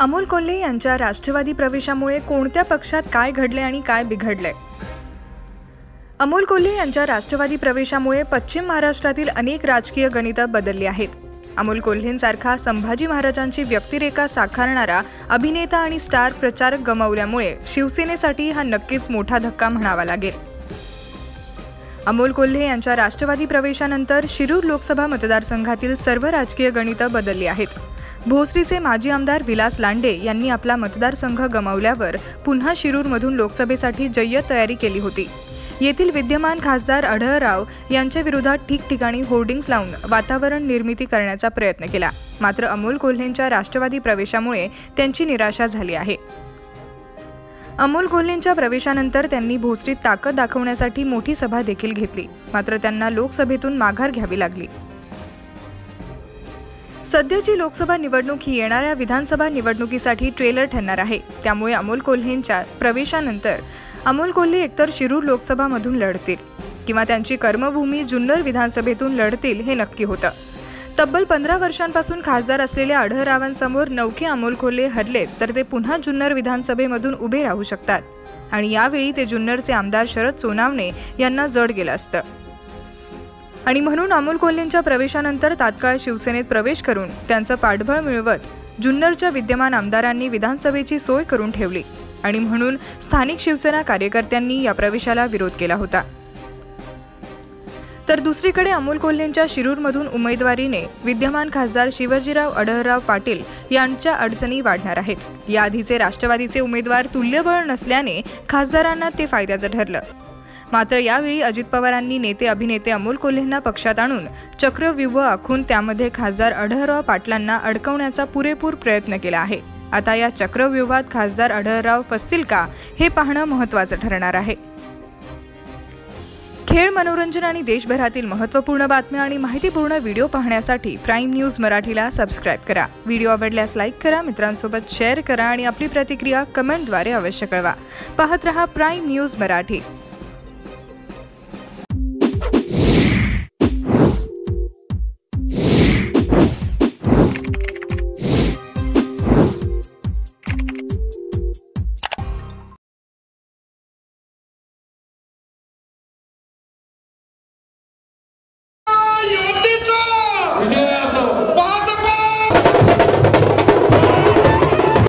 अमोल कोल्हे यांच्या राष्ट्रवादी प्रवेशामुळे कोणत्या पक्षात काय घडले आणि काय बिघडले? अमोल कोल्हे यांच्या राष्ट्रवादी प्रवेशामुळे पश्चिम महाराष्ट्रातील अनेक राजकीय गणितं बदलली आहेत. अमोल कोल्हेंसारखा संभाजी महाराजांची व्यक्तिरेखा साकारणारा अभिनेता आणि स्टार प्रचारक गमावल्यामुळे शिवसेनेसाठी हा नक्कीच मोठा धक्का म्हणावा लागेल. अमोल कोल्हे यांच्या राष्ट्रवादी प्रवेशानंतर शिरूर लोकसभा मतदारसंघातील सर्व राजकीय गणितं बदलली आहेत. भोसरीचे माजी आमदार विलास लांडे यांनी आपला मतदारसंघ गमावल्यावर पुन्हा शिरूरमधून लोकसभेसाठी जय्यत तयारी केली होती. येथील विद्यमान खासदार अढळराव यांच्या विरोधात ठिकठिकाणी होर्डिंग्स लावून वातावरण निर्मिती करण्याचा प्रयत्न केला. मात्र अमोल कोल्हेंच्या राष्ट्रवादी प्रवेशामुळे त्यांची निराशा झाली आहे. अमोल कोल्हेंच्या प्रवेशानंतर त्यांनी भोसरीत ताकद दाखवण्यासाठी मोठी सभा देखील घेतली. मात्र त्यांना लोकसभेतून माघार घ्यावी लागली. सध्याची लोकसभा निवडणूक ही येणाऱ्या विधानसभा निवडणुकीसाठी ट्रेलर ठरणार आहे. त्यामुळे अमोल कोल्हेंच्या प्रवेशानंतर अमोल कोल्हे एकतर शिरूर लोकसभामधून लढतील किंवा त्यांची कर्मभूमी जुन्नर विधानसभेतून लढतील हे नक्की होतं. तब्बल पंधरा वर्षांपासून खासदार असलेल्या आढळरावांसमोर नौखे अमोल कोल्हे हरलेच तर ते पुन्हा जुन्नर विधानसभेमधून उभे राहू शकतात. आणि यावेळी ते जुन्नरचे आमदार शरद सोनावणे यांना जड गेलं असतं. आणि म्हणून अमोल कोल्हेंच्या प्रवेशानंतर तात्काळ शिवसेनेत प्रवेश करून त्यांचं पाठबळ मिळवत जुन्नरच्या विद्यमान आमदारांनी विधानसभेची सोय करून ठेवली आणि म्हणून स्थानिक शिवसेना कार्यकर्त्यांनी या प्रवेशाला विरोध केला होता. तर दुसरीकडे अमोल कोल्हेंच्या शिरूरमधून उमेदवारीने विद्यमान खासदार शिवाजीराव अडहरराव पाटील यांच्या अडचणी वाढणार आहेत. याआधीचे राष्ट्रवादीचे उमेदवार तुल्यबळ नसल्याने खासदारांना ते फायद्याचं ठरलं. मात्र यावेळी अजित पवारांनी नेते अभिनेते अमोल कोल्हेंना पक्षात आणून चक्रव्यूह आखून त्यामध्ये खासदार अढळराव पाटलांना अडकवण्याचा पुरेपूर प्रयत्न केला आहे. आता या चक्रव्यूहात खासदार अढळराव फसतील का हे पाहणं महत्वाचं ठरणार आहे. खेळ मनोरंजन आणि देशभरातील महत्त्वपूर्ण बातम्या आणि माहितीपूर्ण व्हिडिओ पाहण्यासाठी प्राईम न्यूज मराठीला सबस्क्राईब करा. व्हिडिओ आवडल्यास लाईक करा मित्रांसोबत शेअर करा आणि आपली प्रतिक्रिया कमेंटद्वारे अवश्य कळवा. पाहत रहा प्राईम न्यूज मराठी.